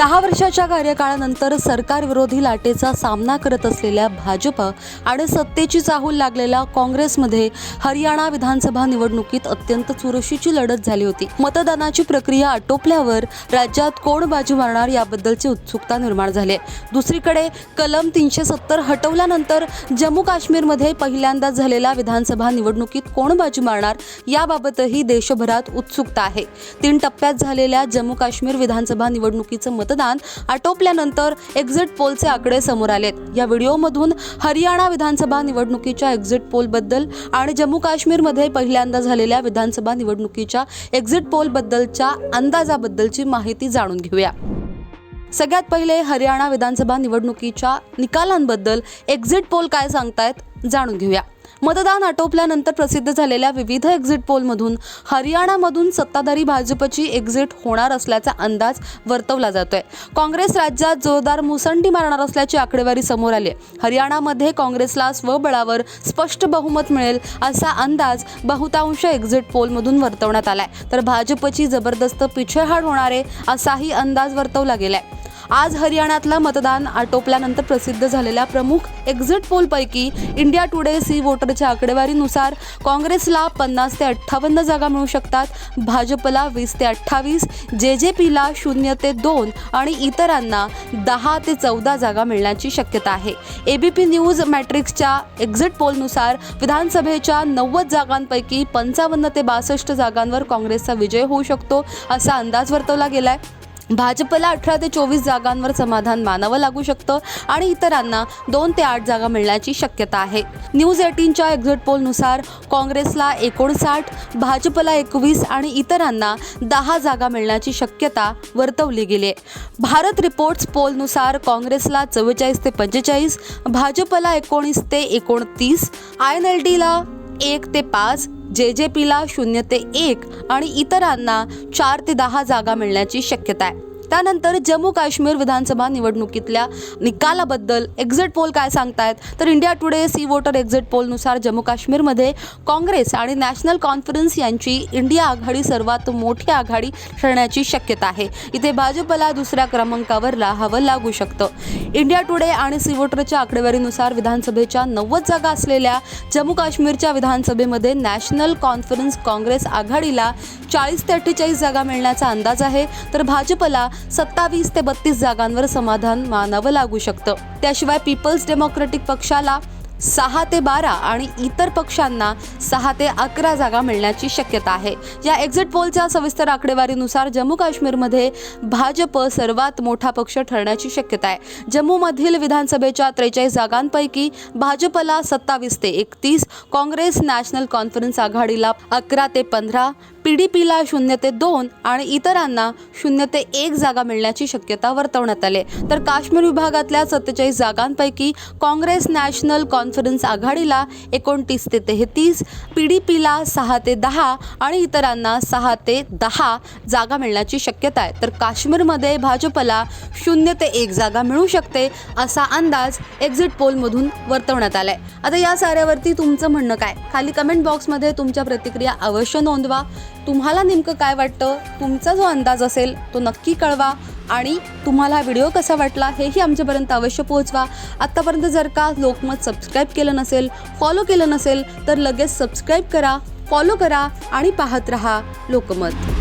दहा वर्षाच्या कार्यकाळानंतर सरकारविरोधी लाटेचा सामना करत असलेल्या भाजप आणि सत्तेची चाहूल लागलेल्या काँग्रेसमध्ये हरियाणा विधानसभा निवडणुकीत अत्यंत चुरशीची लढत झाली होती मतदानाची प्रक्रिया आटोपल्यावर राज्यात कोण बाजू मारणार याबद्दलची उत्सुकता निर्माण झाली आहे. दुसरीकडे कलम तीनशे सत्तर हटवल्यानंतर जम्मू काश्मीरमध्ये पहिल्यांदाच झालेल्या विधानसभा निवडणुकीत कोण बाजू मारणार याबाबतही देशभरात उत्सुकता आहे तीन टप्प्यात झालेल्या जम्मू काश्मीर विधानसभा निवडणुकीचं मत मतदान आटोपल्यानंतर एक्झिट पोलचे आकडे समोर आलेत. या व्हिडिओमधून हरियाणा विधानसभा निवडणुकीच्या एक्झिट पोलबद्दल आणि जम्मू काश्मीरमध्ये पहिल्यांदा झालेल्या विधानसभा निवडणुकीच्या एक्झिट पोलबद्दलच्या अंदाजाबद्दलची माहिती जाणून घेऊया. सगळ्यात पहिले हरियाणा विधानसभा निवडणुकीच्या निकालांबद्दल एक्झिट पोल काय सांगतायत जाणून घेऊया. मतदान आटोपल्यानंतर प्रसिद्ध झालेल्या विविध एक्झिट पोलमधून हरियाणामधून सत्ताधारी भाजपची एक्झिट होणार असल्याचा अंदाज वर्तवला जातोय. काँग्रेस राज्यात जोरदार मुसंडी मारणार असल्याची आकडेवारी समोर आली हरियाणामध्ये काँग्रेसला स्वबळावर स्पष्ट बहुमत मिळेल असा अंदाज बहुतांश एक्झिट पोलमधून वर्तवण्यात आलाय. तर भाजपची जबरदस्त पिछेहाट होणार आहे असाही अंदाज वर्तवला गेलाय. आज हरियाणातलं मतदान आटोपल्यानंतर प्रसिद्ध झालेल्या प्रमुख एक्झिट पोलपैकी इंडिया टुडे सी वोटरच्या आकडेवारीनुसार काँग्रेसला पन्नास ते अठ्ठावन्न जागा मिळू शकतात भाजपला वीस ते अठ्ठावीस जे जे पीला शून्य ते दोन आणि इतरांना दहा ते चौदा जागा मिळण्याची शक्यता आहे. एबीपी न्यूज मॅट्रिक्सच्या एक्झिट पोलनुसार विधानसभेच्या नव्वद जागांपैकी पंचावन्न ते बासष्ट जागांवर काँग्रेसचा विजय होऊ शकतो असा अंदाज वर्तवला गेलाय. भाजपला अठरा ते चोवीस जागांवर समाधान मानावं लागू शकतं आणि इतरांना दोन ते आठ जागा मिळण्याची शक्यता आहे. न्यूज एटीनच्या एक्झिट पोलनुसार काँग्रेसला एकोणसाठ भाजपला एकवीस आणि इतरांना दहा जागा मिळण्याची शक्यता वर्तवली गेली आहे भारत रिपोर्ट्स पोलनुसार काँग्रेसला चव्वेचाळीस ते पंचेचाळीस भाजपला एकोणीस ते एकोणतीस आय एन एल डीला एक ते पाच जे जे पीला शून्य ते एक आणि इतरांना चार ते दहा जागा मिळण्याची शक्यता आहे. त्यानंतर जम्मू काश्मीर विधानसभा निवडणुकीतल्या निकालाबद्दल एक्झिट पोल काय सांगतायत? तर India today C voter exit पोलनुसार Jammu काश्मीरमध्ये काँग्रेस आणि नॅशनल कॉन्फरन्स यांची इंडिया आघाडी सर्वात मोठी आघाडी ठरण्याची शक्यता आहे. इथे भाजपला दुसऱ्या क्रमांकावर राहावं लागू शकतं. इंडिया टुडे आणि सी वोटरच्या आकडेवारीनुसार विधानसभेच्या नव्वद जागा असलेल्या जम्मू काश्मीरच्या विधानसभेमध्ये नॅशनल कॉन्फरन्स काँग्रेस आघाडीला चाळीस ते अठ्ठेचाळीस जागा मिळण्याचा अंदाज आहे. तर भाजपला सत्तावीस ते बत्तीस जागांवर समाधान मानावं लागू शकतं. त्याशिवाय पीपल्स डेमोक्रेटिक पक्षाला सहा ते बारा आणि इतर पक्षांना सहा ते अकरा जागा मिळण्याची शक्यता आहे. या एक्झिट पोलच्या सविस्तर आकडेवारीनुसार जम्मू काश्मीरमध्ये भाजप सर्वात मोठा पक्ष ठरण्याची शक्यता आहे. जम्मूमधील विधानसभेच्या त्रेचाळीस जागांपैकी भाजपला सत्तावीस ते एकतीस काँग्रेस नॅशनल कॉन्फरन्स आघाडीला अकरा ते पंधरा पी डी पीला शून्य ते दोन आणि इतरांना शून्य ते एक जागा मिळण्याची शक्यता वर्तवण्यात आली. तर काश्मीर विभागातल्या सत्तेचाळीस जागांपैकी काँग्रेस नॅशनल कॉन्फरन्स आघाडीला एकोणतीस ते तेहतीस पी डी पीला सहा ते दहा आणि इतरांना सहा ते दहा जागा मिळण्याची शक्यता आहे. तर काश्मीरमध्ये भाजपला शून्य ते एक जागा मिळू शकते असा अंदाज एक्झिट पोलमधून वर्तवण्यात आलाय. आता या साऱ्यावरती तुमचं म्हणणं काय? खाली कमेंट बॉक्समध्ये तुमच्या प्रतिक्रिया अवश्य नोंदवा. तुम्हाला नेमकं काय वाटतं? तुमचा जो अंदाज असेल तो नक्की कळवा. आणि तुम्हाला हा व्हिडिओ कसा वाटला हेही आमच्यापर्यंत अवश्य पोहोचवा. आत्तापर्यंत जर का लोकमत सबस्क्राईब केलं नसेल फॉलो केलं नसेल तर लगेच सबस्क्राईब करा फॉलो करा आणि पाहत रहा लोकमत.